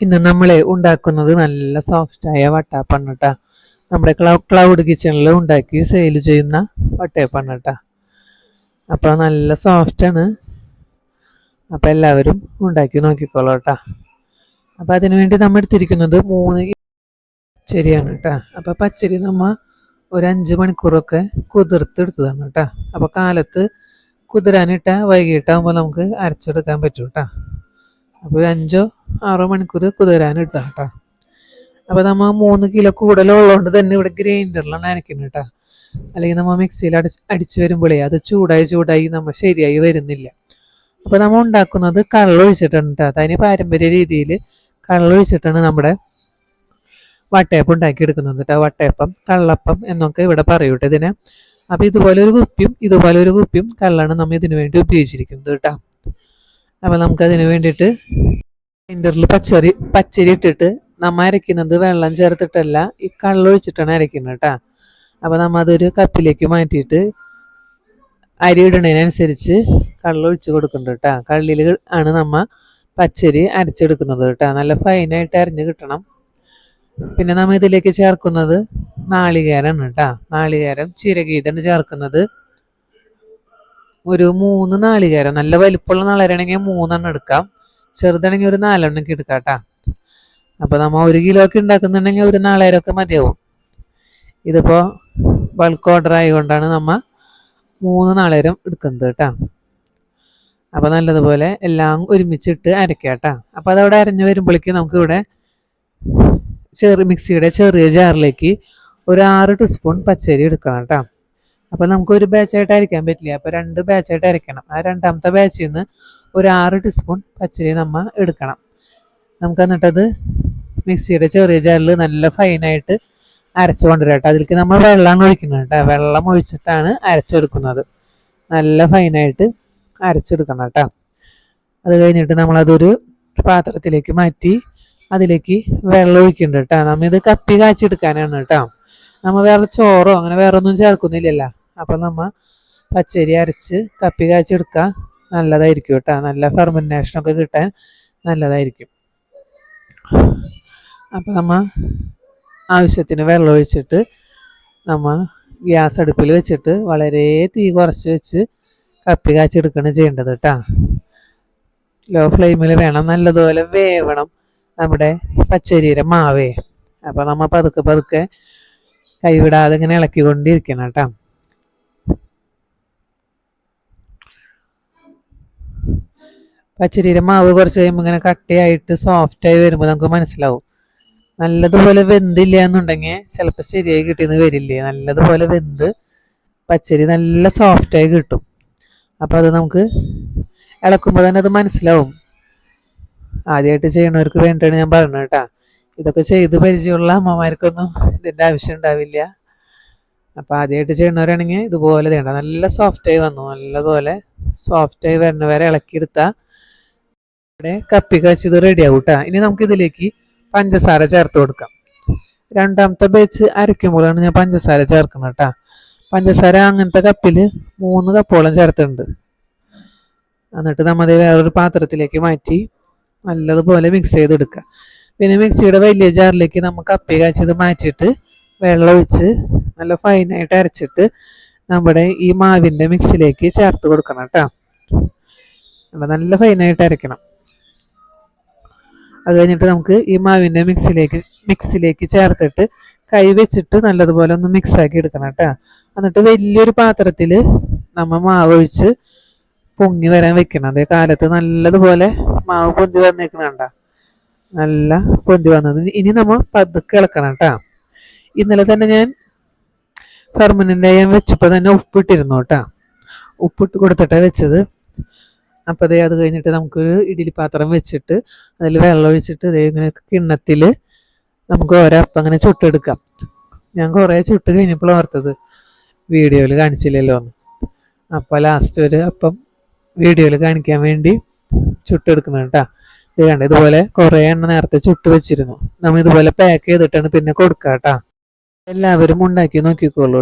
ഇന്ന് നമ്മൾ ഉണ്ടാക്കുന്നത് നല്ല സോഫ്റ്റായ വട്ടാപ്പാണ് നമ്മുടെ ക്ലൗഡ് കിച്ചണിൽ ഉണ്ടാക്കി സെയിൽ ചെയ്യുന്ന വട്ടയപ്പാണ് അപ്പോൾ നല്ല സോഫ്റ്റാണ് അപ്പോൾ എല്ലാവരും ഉണ്ടാക്കി നോക്കിക്കോളൂ കേട്ടോ അപ്പോൾ അതിനു വേണ്ടി നമ്മൾ എടുത്തിരിക്കുന്നത് മൂന്ന് പച്ചരിയാണ് കേട്ടോ അപ്പോൾ പച്ചരി നമ്മൾ ഒരു അഞ്ച് മണിക്കൂറൊക്കെ കുതിർത്തെടുത്തതാണ് കേട്ടോ അപ്പോൾ കാലത്ത് കുതിരാനിട്ട വൈകിട്ടാകുമ്പോൾ നമുക്ക് അരച്ചെടുക്കാൻ പറ്റും കേട്ടോ അപ്പോൾ അഞ്ചോ ആറോ മണിക്കൂർ കുതിരാൻ ഇട്ടാം കേട്ടോ അപ്പോൾ നമ്മൾ മൂന്ന് കിലോ കൂടുതലുള്ളതുകൊണ്ട് തന്നെ ഇവിടെ ഗ്രൈൻഡറിലാണ് അരക്കുന്നത് കേട്ടോ അല്ലെങ്കിൽ നമ്മൾ മിക്സിയിൽ അടിച്ച് അടിച്ച് വരുമ്പോഴേ അത് ചൂടായി ചൂടായി നമ്മൾ ശരിയായി വരുന്നില്ല. അപ്പോൾ നമ്മൾ ഉണ്ടാക്കുന്നത് കള്ളൊഴിച്ചിട്ടാണ് കേട്ടോ അതിന് പാരമ്പര്യ രീതിയിൽ കള്ളൊഴിച്ചിട്ടാണ് നമ്മുടെ വട്ടയപ്പം ഉണ്ടാക്കി എടുക്കുന്നത് കേട്ടോ വട്ടയപ്പം കള്ളപ്പം എന്നൊക്കെ ഇവിടെ പറയൂട്ടെ ഇതിനെ. അപ്പോൾ ഇതുപോലെ ഒരു കുപ്പിയും ഇതുപോലെ ഒരു കുപ്പിയും കള്ളാണ് നമ്മൾ ഇതിനു വേണ്ടി ഉപയോഗിച്ചിരിക്കുന്നത് കേട്ടോ അപ്പോൾ നമുക്കതിന് വേണ്ടിയിട്ട് ഗ്രൈൻഡറിൽ പച്ചരി പച്ചരി ഇട്ടിട്ട് നമ്മൾ അരയ്ക്കുന്നത് വെള്ളം ചേർത്തിട്ടല്ല ഈ കള്ളൊഴിച്ചിട്ടാണ് അരയ്ക്കുന്നത് കേട്ടോ അപ്പോൾ നമ്മൾ അതൊരു കപ്പിലേക്ക് മാറ്റിയിട്ട് അരി ഇടുന്നതിനനുസരിച്ച് കള്ളൊഴിച്ച് കൊടുക്കുന്നുണ്ട് കേട്ടോ കള്ളിൽ ആണ് നമ്മ പച്ചരി അരച്ചെടുക്കുന്നത് കേട്ടോ നല്ല ഫൈനായിട്ട് അരിഞ്ഞ് കിട്ടണം. പിന്നെ നമ്മൾ ഇതിലേക്ക് ചേർക്കുന്നത് നാളികേരമാണ് കേട്ടോ നാളികേരം ചിരകീതാണ് ചേർക്കുന്നത്. ഒരു മൂന്ന് നാളികേരം നല്ല വലിപ്പമുള്ള നാളികേരാണെങ്കിൽ മൂന്നെണ്ണം എടുക്കാം. ചെറുതാണെങ്കിൽ ഒരു നാലെണ്ണൊക്കെ എടുക്കാം കേട്ടോ. അപ്പോൾ നമ്മൾ ഒരു കിലോ ഒക്കെ ഉണ്ടാക്കുന്നുണ്ടെങ്കിൽ ഒരു നാളേരമൊക്കെ മതിയാവും. ഇതിപ്പോൾ ബൾക്ക് ഓർഡർ ആയതുകൊണ്ടാണ് നമ്മൾ മൂന്ന് നാളേരം എടുക്കുന്നത് കേട്ടോ. അപ്പോൾ നല്ലതുപോലെ എല്ലാം ഒരുമിച്ചിട്ട് അരക്കാം കേട്ടോ. അപ്പോൾ അതവിടെ അരഞ്ഞു വരുമ്പോഴേക്കും നമുക്കിവിടെ ചെറു മിക്സിയുടെ ചെറിയ ജാറിലേക്ക് ഒരു ആറ് ടീസ്പൂൺ പച്ചരി എടുക്കണം കേട്ടോ. അപ്പോൾ നമുക്ക് ഒരു ബാച്ചായിട്ട് അരയ്ക്കാൻ പറ്റില്ല? അപ്പോൾ രണ്ട് ബാച്ചായിട്ട് അരയ്ക്കണം. ആ രണ്ടാമത്തെ ബാച്ചിൽ നിന്ന് ഒരു ആറ് ടീസ്പൂൺ പച്ചരി നമ്മൾ എടുക്കണം. നമുക്ക് എന്നിട്ടത് മിക്സിയുടെ ചെറിയ ജാറിൽ നല്ല ഫൈനായിട്ട് അരച്ചു കൊണ്ടുവരാം കേട്ടോ. അതിലേക്ക് നമ്മൾ വെള്ളമാണ് ഒഴിക്കുന്നത് കേട്ടോ. വെള്ളം ഒഴിച്ചിട്ടാണ് അരച്ചെടുക്കുന്നത്. നല്ല ഫൈനായിട്ട് അരച്ചെടുക്കണം കേട്ടോ. അത് കഴിഞ്ഞിട്ട് നമ്മളതൊരു പാത്രത്തിലേക്ക് മാറ്റി അതിലേക്ക് വെള്ളം ഒഴിക്കുന്നുണ്ട് കേട്ടോ. നമ്മ ഇത് കപ്പി കാച്ചെടുക്കാനാണ് കേട്ടോ. നമ്മൾ വേറെ ചോറോ അങ്ങനെ വേറെ ഒന്നും ചേർക്കുന്നില്ലല്ലോ. അപ്പം നമ്മൾ പച്ചരി അരച്ച് കപ്പി കാച്ചെടുക്കുക നല്ലതായിരിക്കും കേട്ടോ. നല്ല ഫെർമിനേഷനൊക്കെ കിട്ടാൻ നല്ലതായിരിക്കും. അപ്പം നമ്മൾ ആവശ്യത്തിന് വെള്ളം ഒഴിച്ചിട്ട് നമ്മ ഗ്യാസ് അടുപ്പിൽ വെച്ചിട്ട് വളരെ തീ കുറച്ച് വെച്ച് കപ്പി കാച്ചെടുക്കണം ചെയ്യേണ്ടത് കേട്ടോ. ലോ ഫ്ലെയിമിൽ വേണം. നല്ലതുപോലെ വേവണം നമ്മുടെ പച്ചരിയുടെ മാവേ. അപ്പോൾ നമ്മൾ പതുക്കെ പതുക്കെ കൈവിടാതെ ഇങ്ങനെ ഇളക്കിക്കൊണ്ടിരിക്കണം കേട്ടോ. പച്ചരിയുടെ മാവ് കുറച്ച് കഴിയുമ്പോൾ ഇങ്ങനെ കട്ടിയായിട്ട് സോഫ്റ്റായി വരുമ്പോൾ നമുക്ക് മനസ്സിലാവും. നല്ലതുപോലെ വെന്തില്ല എന്നുണ്ടെങ്കിൽ ചിലപ്പോൾ ശരിയായി കിട്ടിയെന്ന് വരില്ലേ? നല്ലതുപോലെ വെന്ത് പച്ചരി നല്ല സോഫ്റ്റായി കിട്ടും. അപ്പോൾ അത് നമുക്ക് ഇളക്കുമ്പോൾ തന്നെ അത് മനസ്സിലാവും. ആദ്യമായിട്ട് ചെയ്യണവർക്ക് വേണ്ടിയാണ് ഞാൻ പറഞ്ഞത് കേട്ടോ. ഇതൊക്കെ ചെയ്ത് പരിചയമുള്ള അമ്മമാർക്കൊന്നും ഇതിന്റെ ആവശ്യം ഉണ്ടാവില്ല. അപ്പോൾ ആദ്യമായിട്ട് ചെയ്യണവരാണെങ്കിൽ ഇതുപോലെ ചെയ്യണ്ട നല്ല സോഫ്റ്റായി വന്നു. നല്ലതുപോലെ സോഫ്റ്റായി വരുന്ന വരെ ഇളക്കിയെടുത്താൽ ഇവിടെ കപ്പി കാച്ചത് റെഡി ആവും കേട്ടോ ഇനി നമുക്ക് ഇതിലേക്ക് പഞ്ചസാര ചേർത്ത് കൊടുക്കാം. രണ്ടാമത്തെ ബേച്ച് അരയ്ക്കുമ്പോഴാണ് ഞാൻ പഞ്ചസാര ചേർക്കുന്നത് കേട്ടോ പഞ്ചസാര അങ്ങനത്തെ കപ്പിൽ മൂന്ന് കപ്പോളം ചേർത്തിട്ടുണ്ട്. എന്നിട്ട് നമ്മൾ വേറൊരു പാത്രത്തിലേക്ക് മാറ്റി നല്ലതുപോലെ മിക്സ് ചെയ്തെടുക്കുക. പിന്നെ മിക്സിയുടെ വലിയ ജാറിലേക്ക് നമുക്ക് കപ്പി കാച്ചത് മാറ്റിയിട്ട് വെള്ളം ഒഴിച്ച് നല്ല ഫൈനായിട്ട് അരച്ചിട്ട് നമ്മുടെ ഈ മാവിന്റെ മിക്സിലേക്ക് ചേർത്ത് കൊടുക്കണം കേട്ടോ നല്ല ഫൈനായിട്ട് അരയ്ക്കണം. അത് കഴിഞ്ഞിട്ട് നമുക്ക് ഈ മാവിന്റെ മിക്സിലേക്ക് മിക്സിലേക്ക് ചേർത്തിട്ട് കൈ വെച്ചിട്ട് നല്ലതുപോലെ ഒന്ന് മിക്സാക്കി എടുക്കണം കേട്ടോ. എന്നിട്ട് വലിയൊരു പാത്രത്തിൽ നമ്മൾ മാവ് ഒഴിച്ച് പൊങ്ങി വരാൻ വെക്കണം. അതേ കാലത്ത് നല്ലതുപോലെ മാവ് പൊന്തി വന്നേക്കണണ്ട നല്ല പൊന്തി വന്നത്. ഇനി നമ്മൾ പതുക്കെ ഇളക്കണം കേട്ടോ. ഇന്നലെ തന്നെ ഞാൻ പെർമനന്റ് ആയി വെച്ചപ്പോൾ തന്നെ ഉപ്പിട്ടിരുന്നു കേട്ടോ. ഉപ്പിട്ട് കൊടുത്തിട്ടാണ് വെച്ചത്. അപ്പോൾ അതേ അത് കഴിഞ്ഞിട്ട് നമുക്കൊരു ഇഡ്ഡലി പാത്രം വെച്ചിട്ട് അതിൽ വെള്ളം ഒഴിച്ചിട്ട് ഇതേ ഇങ്ങനെ കിണ്ണത്തിൽ നമുക്ക് ഓരോ അപ്പം അങ്ങനെ ചുട്ടെടുക്കാം. ഞാൻ കുറേ ചുട്ട് കഴിഞ്ഞപ്പോൾ ഓർത്തത്. വീഡിയോയിൽ കാണിച്ചില്ലല്ലോ എന്ന്. അപ്പോൾ ലാസ്റ്റ് ഒരു അപ്പം വീഡിയോയിൽ കാണിക്കാൻ വേണ്ടി ചുട്ടെടുക്കണം കേട്ടോ. ഇത് കണ്ട ഇതുപോലെ കുറേ എണ്ണ നേരത്തെ ചുട്ട് വെച്ചിരുന്നു. നമ്മൾ ഇതുപോലെ പാക്ക് ചെയ്തിട്ടാണ് പിന്നെ കൊടുക്കുക കേട്ടോ. എല്ലാവരും ഉണ്ടാക്കി നോക്കിക്കോളൂ.